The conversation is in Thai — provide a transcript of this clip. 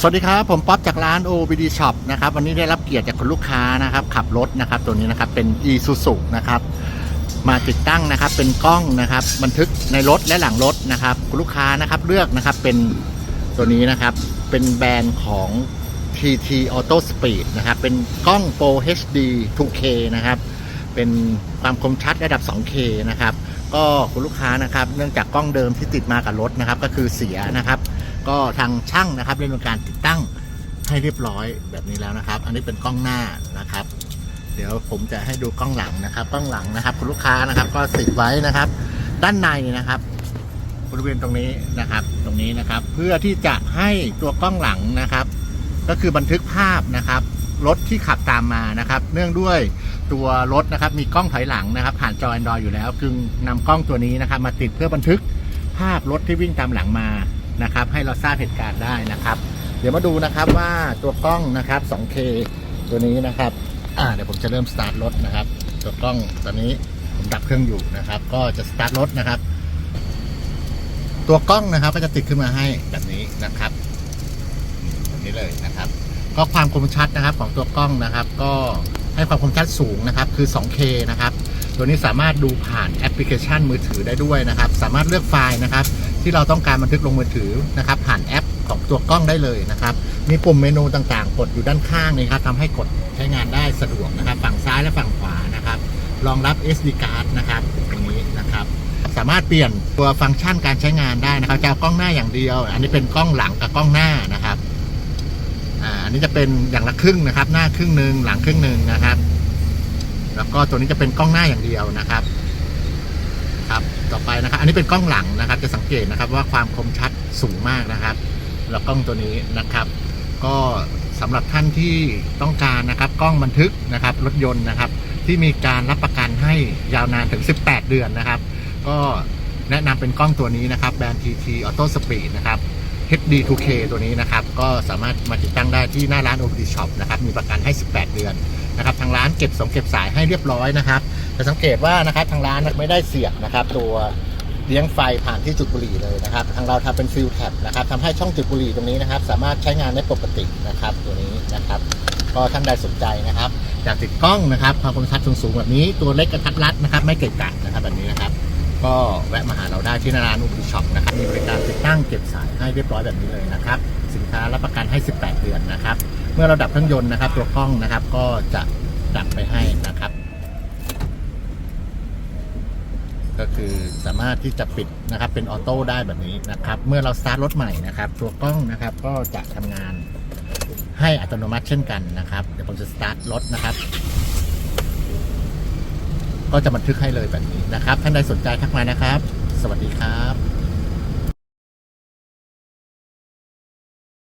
สวัสดีครับ ผมป๊อปจากร้าน OBD Shop นะครับวันนี้ได้รับเกียรติจากคุณลูกค้านะครับ ขับรถนะครับ ตัวนี้นะครับเป็น Isuzu นะครับ มาติดตั้งนะครับเป็นกล้องนะครับ บันทึกในรถและหลังรถนะครับ คุณลูกค้านะครับเลือกนะครับเป็นตัวนี้นะครับ เป็นแบรนด์ของ TT Auto Speed นะครับ เป็นกล้อง Pro HD 2K นะครับ เป็นความคมชัดระดับ 2K นะครับ ก็คุณลูกค้านะครับ เนื่องจากกล้องเดิมที่ติดมากับรถนะครับ ก็คือเสียนะครับ ก็ทางช่างนะครับได้ดำเนินการติดตั้งให้เรียบร้อยแบบนี้แล้วนะครับ อันนี้เป็นกล้องหน้านะครับ เดี๋ยวผมจะให้ดูกล้องหลังนะครับ กล้องหลังนะครับ คุณลูกค้านะครับก็ติดไว้นะครับ ด้านในนะครับบริเวณตรงนี้นะครับ ตรงนี้นะครับ เพื่อที่จะให้ตัวกล้องหลังนะครับ ก็คือบันทึกภาพนะครับรถที่ขับตามมานะครับ เนื่องด้วยตัวรถนะครับ มีกล้องถอยหลังนะครับ ผ่านจอ Android อยู่แล้วจึงนำกล้องตัวนี้นะครับ มาติดเพื่อบันทึกภาพรถที่วิ่งตามหลังมา นะครับ ให้เราทราบเหตุการณ์ได้นะครับ เดี๋ยวมาดูนะครับว่าตัวกล้องนะครับ 2K ตัวนี้นะครับอ่าเดี๋ยวผมจะเริ่มสตาร์ทรถนะครับ ตัวกล้องตอนนี้ผมดับเครื่องอยู่นะครับ ก็จะสตาร์ทรถนะครับ ตัวกล้องนะครับก็จะติดขึ้นมาให้แบบนี้นะครับแบบนี้เลยนะครับ ก็ความคมชัดนะครับของตัวกล้องนะครับ ก็ให้ความคมชัดสูงนะครับ คือ 2K นะครับ ตัวนี้สามารถดูผ่านแอปพลิเคชันมือถือได้ด้วยนะครับ สามารถเลือกไฟล์นะครับ ที่เราต้องการบันทึกลงมือถือนะครับ ผ่านแอปของตัวกล้องได้เลยนะครับ มีปุ่มเมนูต่างๆ กดอยู่ด้านข้างนี่ครับทำให้กดใช้งานได้สะดวกนะครับ ฝั่งซ้ายและฝั่งขวานะครับรองรับ SD card นะครับตรงนี้นะครับ สามารถเปลี่ยนตัวฟังก์ชันการใช้งานได้นะครับจะเอากล้องหน้าอย่างเดียว อันนี้เป็นกล้องหลังกับกล้องหน้านะครับอ่าอันนี้จะเป็นอย่างละครึ่งนะครับ หน้าครึ่งหนึ่งหลังครึ่งหนึ่งนะครับ แล้วก็ตัวนี้จะเป็นกล้องหน้าอย่างเดียวนะครับ ครับ ต่อไปนะครับ อันนี้เป็นกล้องหลังนะครับ จะสังเกตนะครับว่าความคมชัดสูงมากนะครับ แล้วกล้องตัวนี้นะครับ ก็สำหรับท่านที่ต้องการนะครับ กล้องบันทึกนะครับ รถยนต์นะครับ ที่มีการรับประกันให้ยาวนานถึง 18 เดือนนะครับ ก็แนะนำเป็นกล้องตัวนี้นะครับ แบรนด์ TT Auto Speed นะครับ HD 2K ตัวนี้นะครับ ก็สามารถมาติดตั้งได้ที่หน้าร้าน OBD Shop นะครับ มีประกันให้ 18 เดือนนะครับ ทางร้านเก็บสงเก็บสายให้เรียบร้อยนะครับจะสังเกตว่านะครับทางร้านไม่ได้เสียบนะครับ ตัวเลี้ยงไฟผ่านที่จุดบุหรี่เลยนะครับ ทางเราทำเป็นฟิลแท็บนะครับทำให้ช่องจุดบุหรี่ตรงนี้นะครับ สามารถใช้งานได้ปกตินะครับ ตัวนี้นะครับ ก็ท่านใดสนใจนะครับอยากติดกล้องนะครับความคมชัดสูงๆแบบนี้ตัวเล็กกระทัดรัดนะครับ ไม่เกะกะนะครับแบบนี้นะ ก็แวะมาหาเราได้ที่หนาร้านอุปช็อปนะครับ มีบริการติดตั้งเก็บสายให้เรียบร้อยแบบนี้เลยนะครับ สินค้ารับประกันให้ 18 เดือนนะครับ เมื่อเราดับเครื่องยนต์นะครับ ตัวกล้องนะครับก็จะดับไปให้นะครับ ก็คือสามารถที่จะปิดนะครับเป็นออโต้ได้แบบนี้นะครับ เมื่อเราสตาร์ทรถใหม่นะครับ ตัวกล้องนะครับก็จะทำงานให้อัตโนมัติเช่นกันนะครับ เดี๋ยวผมจะสตาร์ทรถนะครับ ก็จะบันทึกให้เลยแบบนี้นะครับ ท่านใดสนใจทักมานะครับ สวัสดีครับ